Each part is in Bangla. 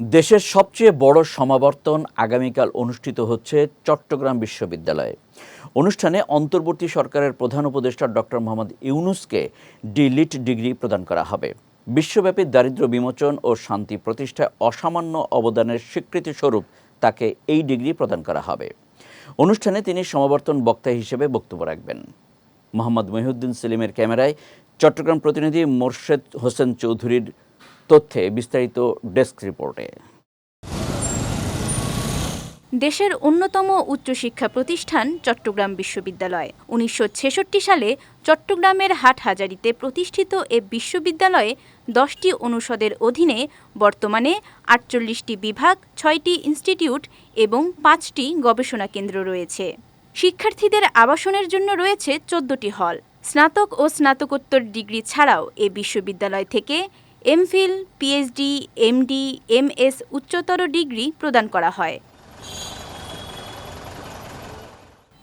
দেশের সবচেয়ে বড় সমাবর্তন আগামীকাল অনুষ্ঠিত হচ্ছে চট্টগ্রাম বিশ্ববিদ্যালয়ে। অনুষ্ঠানে অন্তর্বর্তী সরকারের প্রধান উপদেষ্টা ডক্টর মোহাম্মদ ইউনুসকে ডিলিট ডিগ্রি প্রদান করা হবে। বিশ্বব্যাপী দারিদ্র্য বিমোচন ও শান্তি প্রতিষ্ঠায় অসামান্য অবদানের স্বীকৃতিস্বরূপ তাকে এই ডিগ্রি প্রদান করা হবে। অনুষ্ঠানে তিনি সমাবর্তন বক্তা হিসেবে বক্তব্য রাখবেন। মোহাম্মদ মহিউদ্দিন সেলিমের ক্যামেরায় চট্টগ্রাম প্রতিনিধি মোর্শেদ হোসেন চৌধুরীর তথ্যে বিস্তারিত ডেস্ক রিপোর্টে। দেশের অন্যতম উচ্চশিক্ষা প্রতিষ্ঠান চট্টগ্রাম বিশ্ববিদ্যালয়। উনিশশো ছেষট্টি সালে চট্টগ্রামের হাটহাজারিতে প্রতিষ্ঠিত এ বিশ্ববিদ্যালয়ে দশটি অনুষদের অধীনে বর্তমানে আটচল্লিশটি বিভাগ, ছয়টি ইনস্টিটিউট এবং পাঁচটি গবেষণা কেন্দ্র রয়েছে। শিক্ষার্থীদের আবাসনের জন্য রয়েছে চোদ্দটি হল। স্নাতক ও স্নাতকোত্তর ডিগ্রি ছাড়াও এ বিশ্ববিদ্যালয় থেকে এমফিল পিএইচডি, এমডি, এমএস উচ্চতর ডিগ্রি প্রদান করা হয়।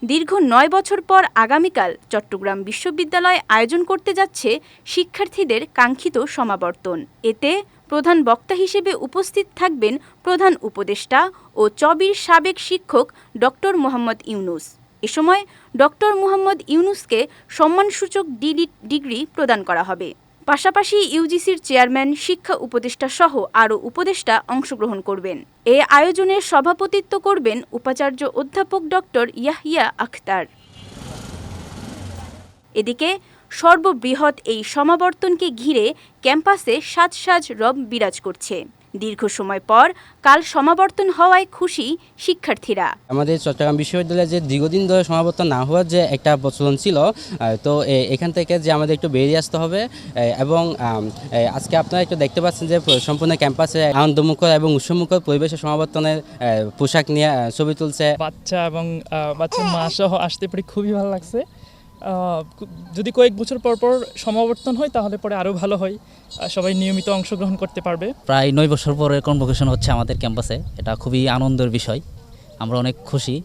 দীর্ঘ নয় বছর পর আগামীকাল চট্টগ্রাম বিশ্ববিদ্যালয় আয়োজন করতে যাচ্ছে শিক্ষার্থীদের কাঙ্ক্ষিত সমাবর্তন। এতে প্রধান বক্তা হিসেবে উপস্থিত থাকবেন প্রধান উপদেষ্টা ও চবির সাবেক শিক্ষক ডক্টর মোহাম্মদ ইউনুস। এ সময় ডক্টর মোহাম্মদ ইউনুসকে সম্মানসূচক ডিলিট ডিগ্রি প্রদান করা হবে। পাশাপাশি ইউজিসির চেয়ারম্যান, শিক্ষা উপদেষ্টা সহ আরও উপদেষ্টা অংশগ্রহণ করবেন। এ আয়োজনের সভাপতিত্ব করবেন উপাচার্য অধ্যাপক ডক্টর ইয়াহিয়া আখতার। এদিকে, সর্ববৃহৎ এই সমাবর্তনকে ঘিরে ক্যাম্পাসে সাজ সাজ রব বিরাজ করছে। দীর্ঘ সময় পর কাল সমাবর্তন হওয়ায় খুশি শিক্ষার্থীরা। আমাদের চট্টগ্রাম বিশ্ববিদ্যালয়ে যে দীর্ঘদিন ধরে সমাবর্তন না হওয়ার যে একটা প্রচলন ছিল তো এখান থেকে যে আমাদের একটু বেরিয়ে আসতে হবে এবং আজকে আপনারা একটু দেখতে পাচ্ছেন যে সম্পূর্ণ ক্যাম্পাসে আনন্দমুখর এবং উৎসবমুখর পরিবেশে সমাবর্তনের পোশাক নিয়ে ছবি তুলছে। বাচ্চা এবং বাচ্চা মা সহ আসতে পেরে খুবই ভালো লাগছে। যদি কয়েক বছর পর পর সমাবর্তন হয় তাহলে পরে আরও ভালো হয়। সবাই নিয়মিত অংশগ্রহণ করতে পারবে। প্রায় নয় বছর পরে কনভোকেশন হচ্ছে আমাদের ক্যাম্পাসে এটা খুবই আনন্দের বিষয়। আমরা অনেক খুশি।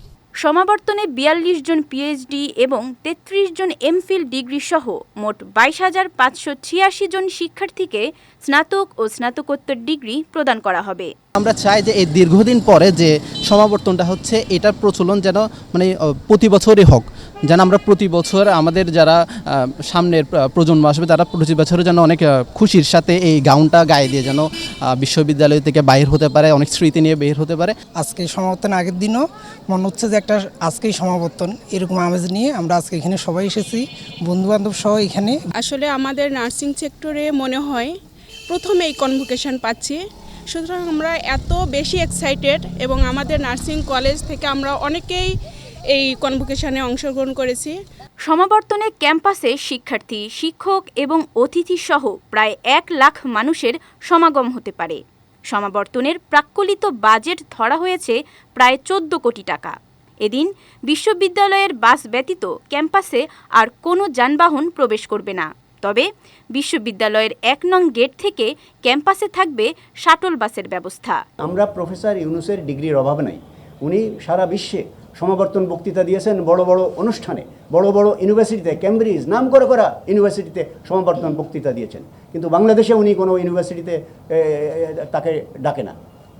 সমাবর্তনে বিয়াল্লিশ জন পিএইচডি এবং তেত্রিশ জন এমফিল ডিগ্রি সহ মোট বাইশ হাজার পাঁচশো ছিয়াশি জন শিক্ষার্থীকে স্নাতক ও স্নাতকোত্তর ডিগ্রি প্রদান করা হবে। আমরা চাই যে এই দীর্ঘদিন পরে যে সমাবর্তনটা হচ্ছে এটার প্রচলন যেন মানে প্রতি বছরই হোক। যেন আমরা প্রতি বছর আমাদের যারা সামনের প্রজন্ম আসবে তারা প্রতি বছরে যেন অনেক খুশির সাথে এই গাউনটা গায়ে দিয়ে যেন বিশ্ববিদ্যালয় থেকে বাইর হতে পারে অনেক স্মৃতি নিয়ে বের হতে পারে। আজকে সমাবর্তন আগের দিনও মনে হচ্ছে যে একটা আজকেই সমাবর্তন। এরকম আমেজ নিয়ে আমরা আজকে এখানে সবাই এসেছি বন্ধু বান্ধব সহ এখানে। আসলে আমাদের নার্সিং সেক্টরে মনে হয় প্রথম এই কনভোকেশন পাচ্ছি। সুতরাং আমরা এত বেশি এক্সাইটেড এবং আমাদের নার্সিং কলেজ থেকে আমরা অনেকেই এই কনভোকেশনে অংশগ্রহণ করেছি। সমাবর্তনে ক্যাম্পাসে শিক্ষার্থী, শিক্ষক এবং অতিথি সহ প্রায় এক লাখ মানুষের সমাগম হতে পারে। সমাবর্তনের প্রাক্কলিত বাজেট ধরা হয়েছে প্রায় চোদ্দ কোটি টাকা। এদিন বিশ্ববিদ্যালয়ের বাস ব্যতীত ক্যাম্পাসে আর কোনো যানবাহন প্রবেশ করবে না। তবে বিশ্ববিদ্যালয়ের এক নং গেট থেকে ক্যাম্পাসে থাকবে শাটল বাসের ব্যবস্থা। আমরা প্রফেসর ইউনুসের ডিগ্রির অভাব নাই। উনি সারা বিশ্বে সমাবর্তন বক্তৃতা দিয়েছেন বড় বড় অনুষ্ঠানে, বড় বড় ইউনিভার্সিটিতে ক্যামব্রিজ নাম করে করা ইউনিভার্সিটিতে সমাবর্তন বক্তৃতা দিয়েছেন। কিন্তু বাংলাদেশে উনি কোনো ইউনিভার্সিটিতে তাকে ডাকে না।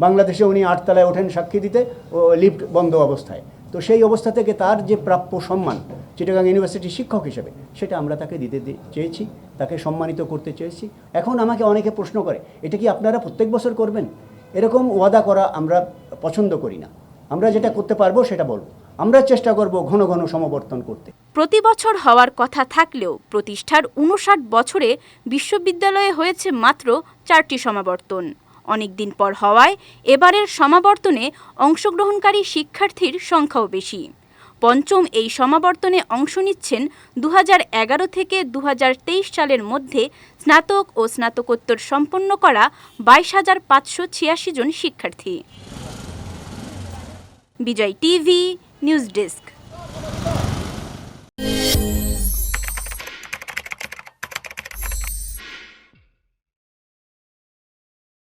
বাংলাদেশে উনি আটতলায় ওঠেন সাক্ষী দিতে ও লিফট বন্ধ অবস্থায়। তো সেই অবস্থা থেকে তার যে প্রাপ্য সম্মান চিটাগাং ইউনিভার্সিটির শিক্ষক হিসেবে। সেটা আমরা তাকে দিতে চেয়েছি, তাকে সম্মানিত করতে চেয়েছি। এখন আমাকে অনেকে প্রশ্ন করে, এটা কি আপনারা প্রত্যেক বছর করবেন? এরকম ওয়াদা করা আমরা পছন্দ করি না। আমরা যেটা করতে পারব সেটা বলব। আমরা চেষ্টা করব ঘন ঘন সমাবর্তন করতে। প্রতি বছর হওয়ার কথা থাকলেও প্রতিষ্ঠার উনষাট বছরে বিশ্ববিদ্যালয়ে হয়েছে মাত্র চারটি সমাবর্তন। অনেকদিন পর হওয়ায় এবারের সমাবর্তনে অংশগ্রহণকারী শিক্ষার্থীর সংখ্যাও বেশি। পঞ্চম এই সমাবর্তনে অংশ নিচ্ছেন দু হাজার এগারো থেকে দু হাজার তেইশ সালের মধ্যে স্নাতক ও স্নাতকোত্তর সম্পন্ন করা বাইশ হাজার পাঁচশো ছিয়াশি জন শিক্ষার্থী। Bijoy TV, news desk.